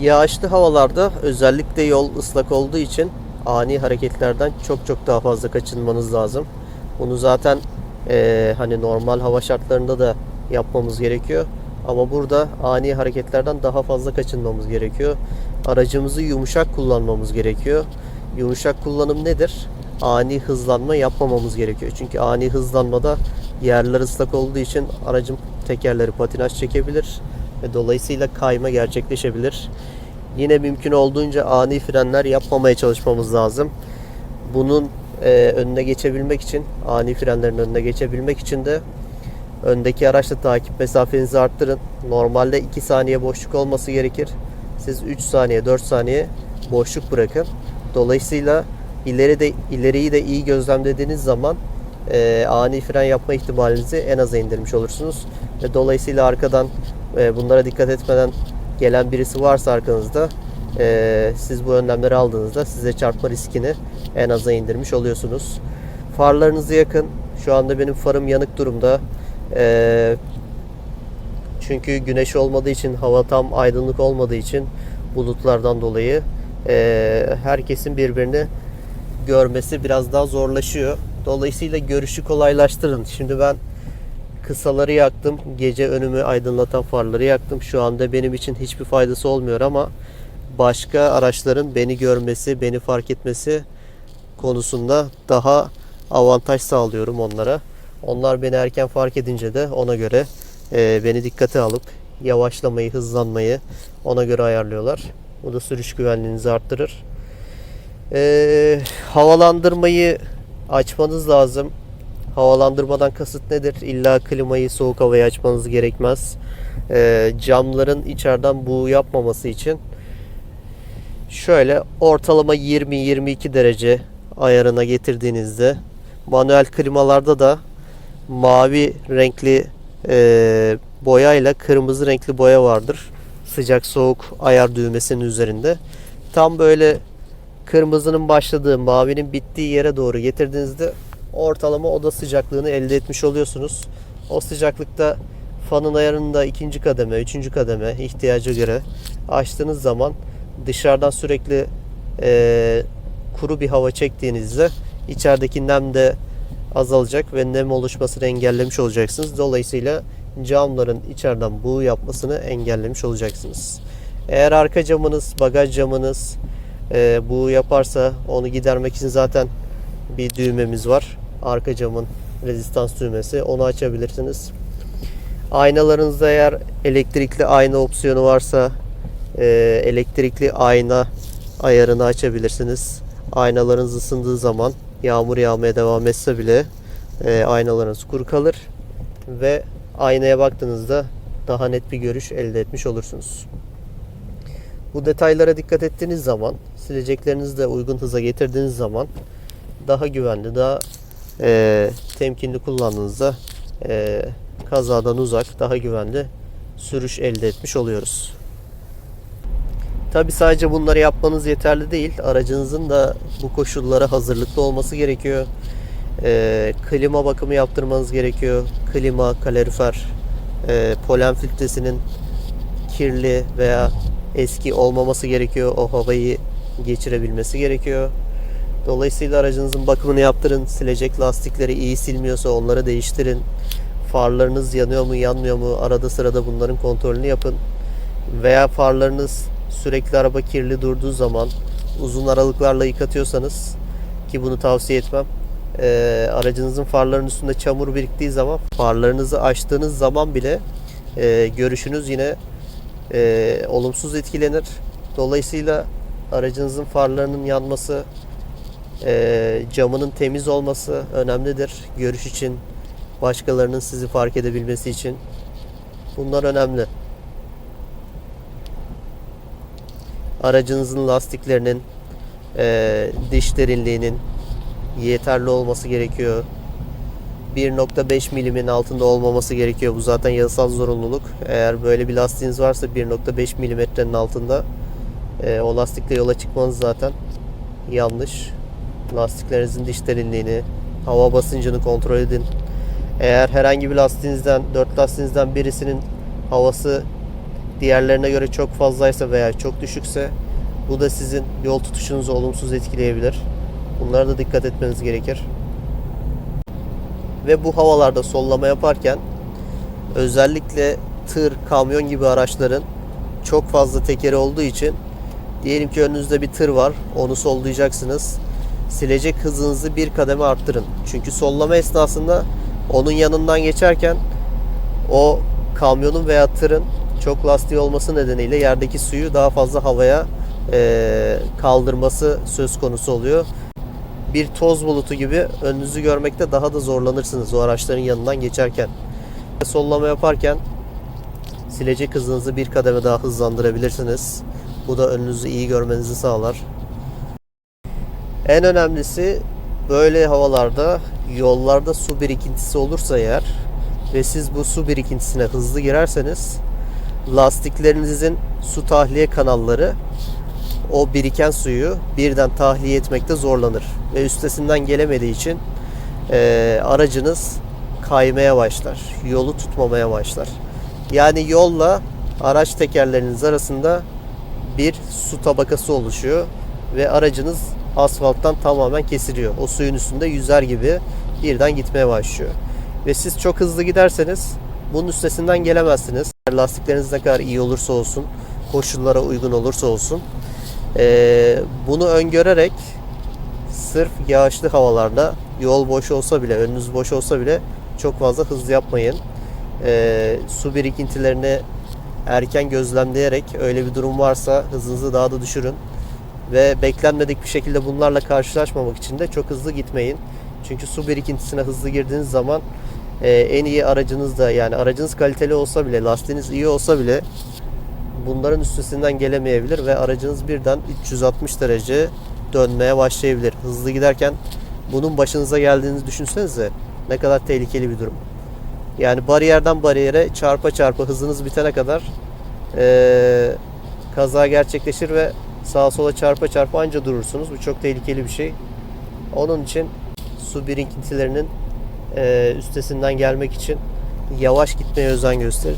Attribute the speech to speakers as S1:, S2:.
S1: Yağışlı havalarda özellikle yol ıslak olduğu için ani hareketlerden çok çok daha fazla kaçınmanız lazım. Bunu zaten eee, hani normal hava şartlarında da yapmamız gerekiyor. Ama burada ani hareketlerden daha fazla kaçınmamız gerekiyor. Aracımızı yumuşak kullanmamız gerekiyor. Yumuşak kullanım nedir? Ani hızlanma yapmamamız gerekiyor. Çünkü ani hızlanmada yerler ıslak olduğu için aracın tekerleri patinaj çekebilir ve dolayısıyla kayma gerçekleşebilir. Yine mümkün olduğunca ani frenler yapmamaya çalışmamız lazım. Bunun e, önüne geçebilmek için, ani frenlerin önüne geçebilmek için de öndeki araçla takip mesafenizi arttırın. Normalde 2 saniye boşluk olması gerekir. Siz 3 saniye, 4 saniye boşluk bırakın. Dolayısıyla ileri de ileriyi de iyi gözlemlediğiniz zaman e, ani fren yapma ihtimalinizi en aza indirmiş olursunuz. Ve dolayısıyla arkadan e, bunlara dikkat etmeden gelen birisi varsa arkanızda e, siz bu önlemleri aldığınızda size çarpma riskini en aza indirmiş oluyorsunuz. Farlarınızı yakın. Şu anda benim farım yanık durumda. E, çünkü güneş olmadığı için, hava tam aydınlık olmadığı için bulutlardan dolayı herkesin birbirini görmesi biraz daha zorlaşıyor. Dolayısıyla görüşü kolaylaştırın. Şimdi ben kısaları yaktım. Gece önümü aydınlatan farları yaktım. Şu anda benim için hiçbir faydası olmuyor ama başka araçların beni görmesi, beni fark etmesi konusunda daha avantaj sağlıyorum onlara. Onlar beni erken fark edince de ona göre e, beni dikkate alıp yavaşlamayı, hızlanmayı ona göre ayarlıyorlar. Bu da sürüş güvenliğinizi arttırır. E, havalandırmayı açmanız lazım. Havalandırmadan kasıt nedir? İlla klimayı, soğuk havayı açmanız gerekmez. E, camların içeriden buğu yapmaması için şöyle ortalama 20-22 derece ayarına getirdiğinizde manuel klimalarda da mavi renkli e, boya ile kırmızı renkli boya vardır. Sıcak soğuk ayar düğmesinin üzerinde. Tam böyle kırmızının başladığı, mavinin bittiği yere doğru getirdiğinizde ortalama oda sıcaklığını elde etmiş oluyorsunuz. O sıcaklıkta fanın ayarını da ikinci kademe, üçüncü kademe ihtiyaca göre açtığınız zaman dışarıdan sürekli e, kuru bir hava çektiğinizde içerideki nem de azalacak ve nem oluşmasını engellemiş olacaksınız. Dolayısıyla camların içeriden buğu yapmasını engellemiş olacaksınız. Eğer arka camınız, bagaj camınız e, buğu yaparsa onu gidermek için zaten bir düğmemiz var. Arka camın rezistans düğmesi. Onu açabilirsiniz. Aynalarınızda eğer elektrikli ayna opsiyonu varsa e, elektrikli ayna ayarını açabilirsiniz. Aynalarınız ısındığı zaman yağmur yağmaya devam etse bile e, aynalarınız kuru kalır ve aynaya baktığınızda daha net bir görüş elde etmiş olursunuz. Bu detaylara dikkat ettiğiniz zaman, sileceklerinizi de uygun hıza getirdiğiniz zaman daha güvenli, daha e, temkinli kullandığınızda e, kazadan uzak, daha güvenli sürüş elde etmiş oluyoruz. Tabi sadece bunları yapmanız yeterli değil. Aracınızın da bu koşullara hazırlıklı olması gerekiyor. E, klima bakımı yaptırmanız gerekiyor. Klima, kalorifer, e, polen filtresinin kirli veya eski olmaması gerekiyor. O havayı geçirebilmesi gerekiyor. Dolayısıyla aracınızın bakımını yaptırın. Silecek lastikleri iyi silmiyorsa onları değiştirin. Farlarınız yanıyor mu yanmıyor mu arada sırada bunların kontrolünü yapın. Veya farlarınız sürekli araba kirli durduğu zaman uzun aralıklarla yıkatıyorsanız ki bunu tavsiye etmem. e, aracınızın farlarının üstünde çamur biriktiği zaman farlarınızı açtığınız zaman bile e, görüşünüz yine e, olumsuz etkilenir. Dolayısıyla aracınızın farlarının yanması, e, camının temiz olması önemlidir. Görüş için, başkalarının sizi fark edebilmesi için. Bunlar önemli. Aracınızın lastiklerinin, e, diş derinliğinin yeterli olması gerekiyor. 1.5 milimin altında olmaması gerekiyor. Bu zaten yasal zorunluluk. Eğer böyle bir lastiğiniz varsa 1.5 milimetrenin altında e, o lastikle yola çıkmanız zaten yanlış. Lastiklerinizin diş derinliğini, hava basıncını kontrol edin. Eğer herhangi bir lastiğinizden, dört lastiğinizden birisinin havası diğerlerine göre çok fazlaysa veya çok düşükse bu da sizin yol tutuşunuzu olumsuz etkileyebilir. Bunlara da dikkat etmeniz gerekir. Ve bu havalarda sollama yaparken özellikle tır, kamyon gibi araçların çok fazla tekeri olduğu için diyelim ki önünüzde bir tır var. Onu sollayacaksınız. Silecek hızınızı bir kademe arttırın. Çünkü sollama esnasında onun yanından geçerken o kamyonun veya tırın çok lastiği olması nedeniyle yerdeki suyu daha fazla havaya eee, kaldırması söz konusu oluyor. Bir toz bulutu gibi önünüzü görmekte daha da zorlanırsınız o araçların yanından geçerken. Sollama yaparken silecek hızınızı bir kademe daha hızlandırabilirsiniz. Bu da önünüzü iyi görmenizi sağlar. En önemlisi böyle havalarda yollarda su birikintisi olursa eğer ve siz bu su birikintisine hızlı girerseniz lastiklerinizin su tahliye kanalları o biriken suyu birden tahliye etmekte zorlanır ve üstesinden gelemediği için eee, aracınız kaymaya başlar. Yolu tutmamaya başlar. Yani yolla araç tekerleriniz arasında bir su tabakası oluşuyor ve aracınız asfalttan tamamen kesiliyor. O suyun üstünde yüzer gibi birden gitmeye başlıyor. Ve siz çok hızlı giderseniz bunun üstesinden gelemezsiniz. Lastikleriniz ne kadar iyi olursa olsun, koşullara uygun olursa olsun. Ee, bunu öngörerek sırf yağışlı havalarda yol boş olsa bile, önünüz boş olsa bile çok fazla hızlı yapmayın. Ee, su birikintilerini erken gözlemleyerek öyle bir durum varsa hızınızı daha da düşürün. Ve beklenmedik bir şekilde bunlarla karşılaşmamak için de çok hızlı gitmeyin. Çünkü su birikintisine hızlı girdiğiniz zaman e, en iyi aracınız da yani aracınız kaliteli olsa bile, lastiğiniz iyi olsa bile bunların üstesinden gelemeyebilir ve aracınız birden 360 derece dönmeye başlayabilir. Hızlı giderken bunun başınıza geldiğini düşünsenize ne kadar tehlikeli bir durum. Yani bariyerden bariyere çarpa çarpa hızınız bitene kadar eee, kaza gerçekleşir ve sağa sola çarpa çarpa anca durursunuz. Bu çok tehlikeli bir şey. Onun için su birikintilerinin eee, üstesinden gelmek için yavaş gitmeye özen gösterin.